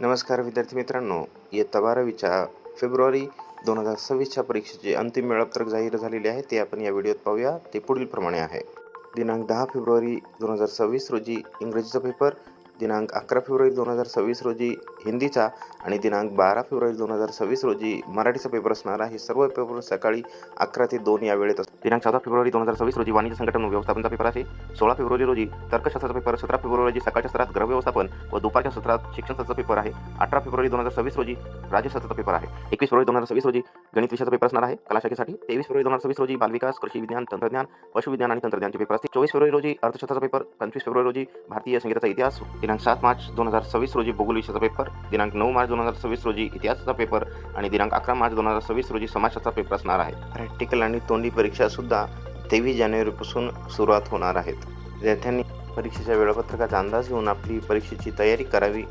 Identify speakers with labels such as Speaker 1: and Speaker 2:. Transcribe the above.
Speaker 1: नमस्कार विद्यार्थी मित्रांनो इयत्ता बारावीच्या फेब्रुवारी दोन हजार सव्वीसच्या परीक्षेचे अंतिम वेळापत्रक जाहीर झालेले आहे ते आपण या व्हिडिओत पाहूया. ते पुढीलप्रमाणे आहे. दिनांक दहा फेब्रुवारी दोन हजार सव्वीस रोजी इंग्रजीचा पेपर दिनांक अकरा फेब्रुवारी दोन हजार सव्वीस रोजी हिंदीचा आणि दिनांक बारा फेब्रुवारी दोन हजार सव्वीस रोजी मराठीचा पेपर असणार आहे. सर्व पेपर सकाळी अकरा ते दोन या वेळेत दिनांक चौदा फेब्रुवारी दोन हजार सव्वीस रोजी वाणिज्य संघटन व्यवस्थापनचा पेपर आहे. सोळा फेब्रुवारी रोजी तर्कशास्त्राचा पेपर सतरा फेब्रुवारी रोजी सकाळच्या सत्रात ग्रह व्यवस्थापन व दुपारच्या सत्रात शिक्षणशास्त्राचा पेपर आहे. अठरा फेब्रुवारी दोन हजार सव्वीस रोजी राज्यशास्त्राचा पेपर आहे. एकवीस फेब्रुवारी दोन हजार सव्वीस रोजी गणित विषयाचा पेपर असणार आहे. कलाशाखेसाठी तेवीस फेब्रुवारी दोन हजार सव्वीस रोजी बालविकास कृषी विज्ञान तंत्रज्ञान पशुविज्ञान आणि तंत्रज्ञानचे पेपर असतील. चोवीस फेब्रुवारी रोजी अर्थशास्त्राचा पेपर पंचवीस फेब्रुवारी रोजी भारतीय संगीताचा इतिहास दिनांक सात मार्च दोन हजार सव्वीस रोजी भूगोल विषयाचा पेपर दिनांक नऊ मार्च दोन हजार सव्वीस रोजी इतिहासाचा पेपर आणि दिनांक अकरा मार्च दोन हजार सव्वीस रोजी समाजाचा पेपर असणार आहे. प्रॅक्टिकल आणि तोंडी परीक्षा सुद्धा तेवीस जानेवारीपासून सुरुवात होणार आहेत. विद्यार्थ्यांनी परीक्षेच्या वेळापत्रकाचा अंदाज घेऊन आपली परीक्षेची तयारी करावी.